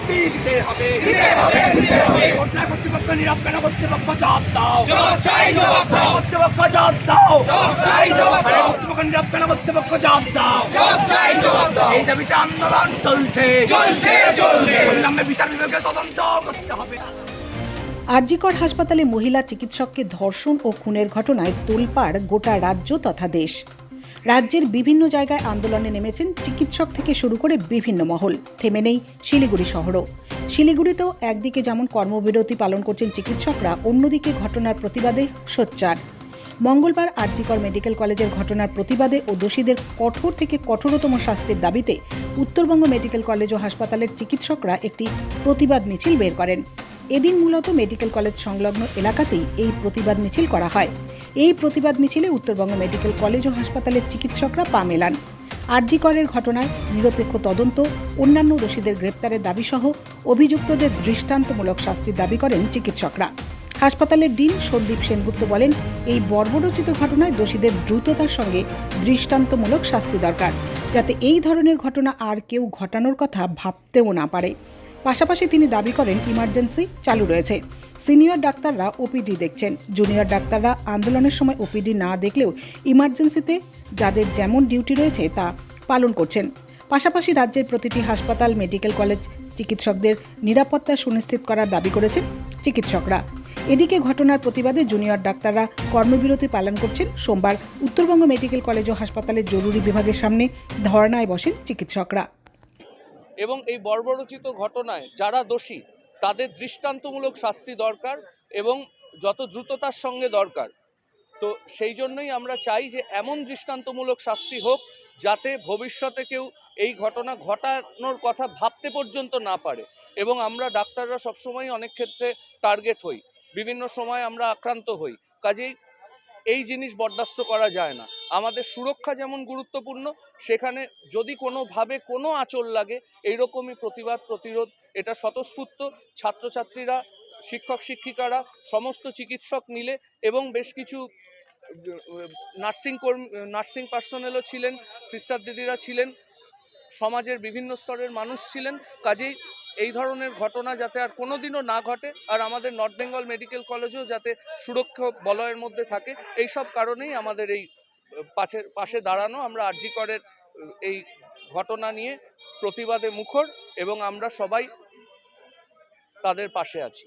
শাস্তি দিতে হবে এই ঘটনা কর্তৃপক্ষ নিরপেক্ষ কর্তৃপক্ষ জবাব দাও। কর্তৃপক্ষ জবাব দাও। কর্তৃপক্ষ এই দাবিতে আন্দোলন চলছে। চলছে চলবে অবিলম্বে বিচার বিভাগের তদন্ত করতে হবে। আরজিকর হাসপাতালে মহিলা চিকিৎসককে ধর্ষণ ও খুনের ঘটনায় তোলপাড় গোটা রাজ্য তথা দেশ। রাজ্যের বিভিন্ন জায়গায় আন্দোলনে নেমেছেন চিকিৎসক থেকে শুরু করে বিভিন্ন মহল। থেমে নেই শিলিগুড়ি শহরও। শিলিগুড়িতেও একদিকে যেমন কর্মবিরতি পালন করছেন চিকিৎসকরা, অন্যদিকে ঘটনার প্রতিবাদে সোচ্চার। মঙ্গলবার আরজিকর মেডিকেল কলেজের ঘটনার প্রতিবাদে ও দোষীদের কঠোর থেকে কঠোরতম শাস্তির দাবিতে উত্তরবঙ্গ মেডিকেল কলেজ ও হাসপাতালের চিকিৎসকরা একটি প্রতিবাদ মিছিল বের করেন। এদিন মূলত মেডিকেল কলেজ সংলগ্ন এলাকাতেই এই প্রতিবাদ মিছিল করা হয়। এই প্রতিবাদ মিছিলে উত্তরবঙ্গ মেডিকেল কলেজ ও হাসপাতালের চিকিৎসকরা পা মেলান। আরজি করের ঘটনায় নিরপেক্ষ তদন্ত, অন্যান্য দোষীদের গ্রেপ্তারের দাবিসহ অভিযুক্তদের দৃষ্টান্তমূলক শাস্তির দাবি করেন চিকিৎসকরা। হাসপাতালের ডিন সন্দীপ সেনগুপ্ত বলেন, এই বর্বরচিত ঘটনায় দোষীদের দ্রুততার সঙ্গে দৃষ্টান্তমূলক শাস্তি দরকার, যাতে এই ধরনের ঘটনা আর কেউ ঘটানোর কথা ভাবতেও না পারে। পাশাপাশি তিনি দাবি করেন, ইমার্জেন্সি চালু রয়েছে। সিনিয়র ডাক্তাররা ওপিডি দেখছেন। জুনিয়র ডাক্তাররা আন্দোলনের সময় ওপিডি না দেখলেও ইমার্জেন্সিতে যাদের যেমন ডিউটি রয়েছে তা পালন করছেন। পাশাপাশি রাজ্যের প্রতিটি হাসপাতাল, মেডিকেল কলেজ চিকিৎসকদের নিরাপত্তা সুনিশ্চিত করার দাবি করেছেন চিকিৎসকরা। এদিকে ঘটনার প্রতিবাদে জুনিয়র ডাক্তাররা কর্মবিরতি পালন করছেন। সোমবার উত্তরবঙ্গ মেডিকেল কলেজ ও হাসপাতালের জরুরি বিভাগের সামনে ধর্নায় বসেন চিকিৎসকরা। এবং এই বর্বরচিত ঘটনায় যারা দোষী তাদের দৃষ্টান্তমূলক শাস্তি দরকার এবং যত দ্রুততার সঙ্গে দরকার। তো সেই জন্যই আমরা চাই যে এমন দৃষ্টান্তমূলক শাস্তি হোক যাতে ভবিষ্যতে কেউ এই ঘটনা ঘটানোর কথা ভাবতে পর্যন্ত না পারে এবং আমরা ডাক্তাররা সবসময় অনেক ক্ষেত্রে টার্গেট হই। বিভিন্ন সময় আমরা আক্রান্ত হই। কাজেই এই জিনিস বরদাস্ত করা যায় না। আমাদের সুরক্ষা যেমন গুরুত্বপূর্ণ, সেখানে যদি কোনোভাবে কোনো আঁচল লাগে, এইরকমই প্রতিবাদ, প্রতিরোধ, এটা স্বতঃস্ফূর্ত। ছাত্রছাত্রীরা, শিক্ষক শিক্ষিকারা, সমস্ত চিকিৎসক মিলে এবং বেশ কিছু নার্সিং কর্মী নার্সিং পার্সোনেলও ছিলেন, সিস্টার দিদিরা ছিলেন, সমাজের বিভিন্ন স্তরের মানুষ ছিলেন, কাজেই এই ধরনের ঘটনা যাতে আর কোনোদিনও না ঘটে, আর আমাদের নর্থ বেঙ্গল মেডিকেল কলেজেও যাতে সুরক্ষা বলয়ের মধ্যে থাকে এই সব কারণেই আমাদের এই পাশের পাশে দাঁড়ানো। আমরা আরজি করের এই ঘটনা নিয়ে প্রতিবাদে মুখর এবং আমরা সবাই তাদের পাশে আছি।